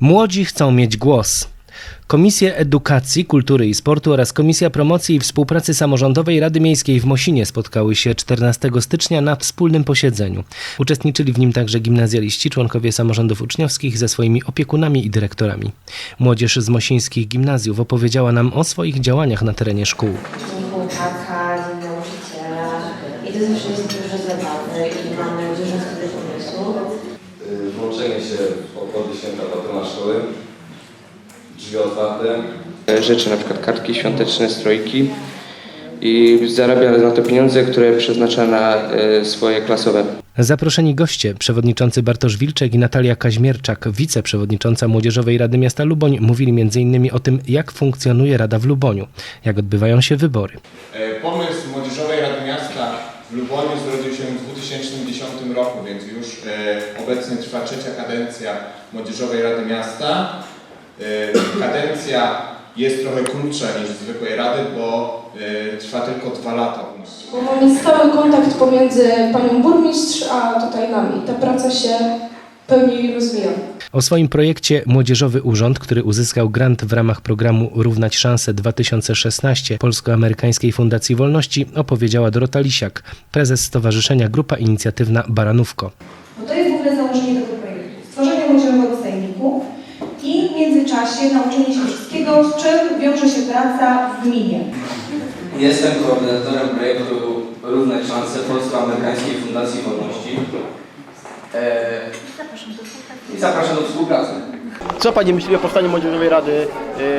Młodzi chcą mieć głos. Komisje Edukacji, Kultury i Sportu oraz Komisja Promocji i Współpracy Samorządowej Rady Miejskiej w Mosinie spotkały się 14 stycznia na wspólnym posiedzeniu. Uczestniczyli w nim także gimnazjaliści, członkowie samorządów uczniowskich ze swoimi opiekunami i dyrektorami. Młodzież z mosińskich gimnazjów opowiedziała nam o swoich działaniach na terenie szkół. Chłopaka, nauczyciela i to zawsze jest dużo zabawy i mamy dużo wtedy pomysłów. Y, włączenie się w obchody święta patrona szkoły, drzwi otwarte, rzeczy, na przykład kartki świąteczne, strojki i zarabia na to pieniądze, które przeznacza na e, swoje klasowe. Zaproszeni goście, przewodniczący Bartosz Wilczek i Natalia Kaźmierczak, wiceprzewodnicząca Młodzieżowej Rady Miasta Luboń, mówili m.in. o tym, jak funkcjonuje Rada w Luboniu, jak odbywają się wybory. E, Pomysł Młodzieżowej Rady Miasta w Luboniu zrodził się w 2010 roku, więc już e, obecnie trwa trzecia kadencja Młodzieżowej Rady Miasta. E, Kadencja jest trochę krótsza niż zwykłej rady, bo e, trwa tylko dwa lata u nas. Bo mamy stały kontakt pomiędzy panią burmistrz a tutaj nami. Ta praca się pełni rozwija. O swoim projekcie Młodzieżowy Urząd, który uzyskał grant w ramach programu Równać Szanse 2016 Polsko-Amerykańskiej Fundacji Wolności opowiedziała Dorota Lisiak, prezes Stowarzyszenia Grupa Inicjatywna Baranówko. Bo to jest w ogóle założenie tego projektu. Stworzenie młodzieżowego sejmiku i w międzyczasie nauczenie się wszystkiego, z czym wiąże się praca w gminie. Jestem koordynatorem projektu Równe Szanse Polsko-Amerykańskiej Fundacji Wolności. Eee, I zapraszam do współpracy. Co Pani myśli o powstaniu Młodzieżowej Rady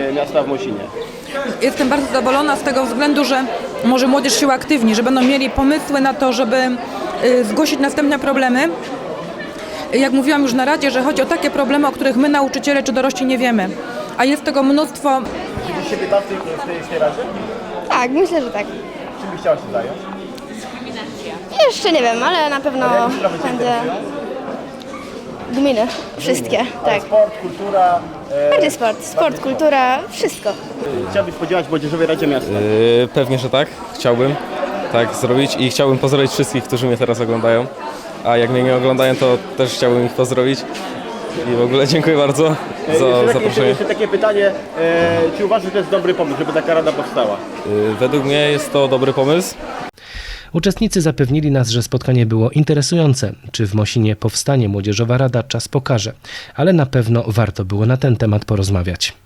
y, Miasta w Mosinie? Jestem bardzo zadowolona z tego względu, że może młodzież się uaktywni, że będą mieli pomysły na to, żeby y, zgłosić następne problemy. Jak mówiłam już na Radzie, że chodzi o takie problemy, o których my nauczyciele czy dorośli nie wiemy. A jest tego mnóstwo. Widzisz siebie tam w tej, w tej, w tej Radzie? Tak, myślę, że tak. Czym byś chciała się zająć? Jeszcze nie wiem, ale na pewno A jakie gminy, wszystkie, tak. Sport, kultura. E, Bardziej sport, sport, kultura, wszystko. chciałbyś podziałać w Młodzieżowej Radzie Miasta. Yy, pewnie, że tak. Chciałbym tak zrobić i chciałbym pozdrowić wszystkich, którzy mnie teraz oglądają. A jak mnie nie oglądają, to też chciałbym ich pozdrowić. I w ogóle dziękuję bardzo E, za jeszcze, takie, jeszcze, zaproszenie. jeszcze takie pytanie, e, czy uważasz, że to jest dobry pomysł, żeby taka rada powstała? Yy, według mnie jest to dobry pomysł. Uczestnicy zapewnili nas, że spotkanie było interesujące. Czy w Mosinie powstanie Młodzieżowa Rada, czas pokaże, ale na pewno warto było na ten temat porozmawiać.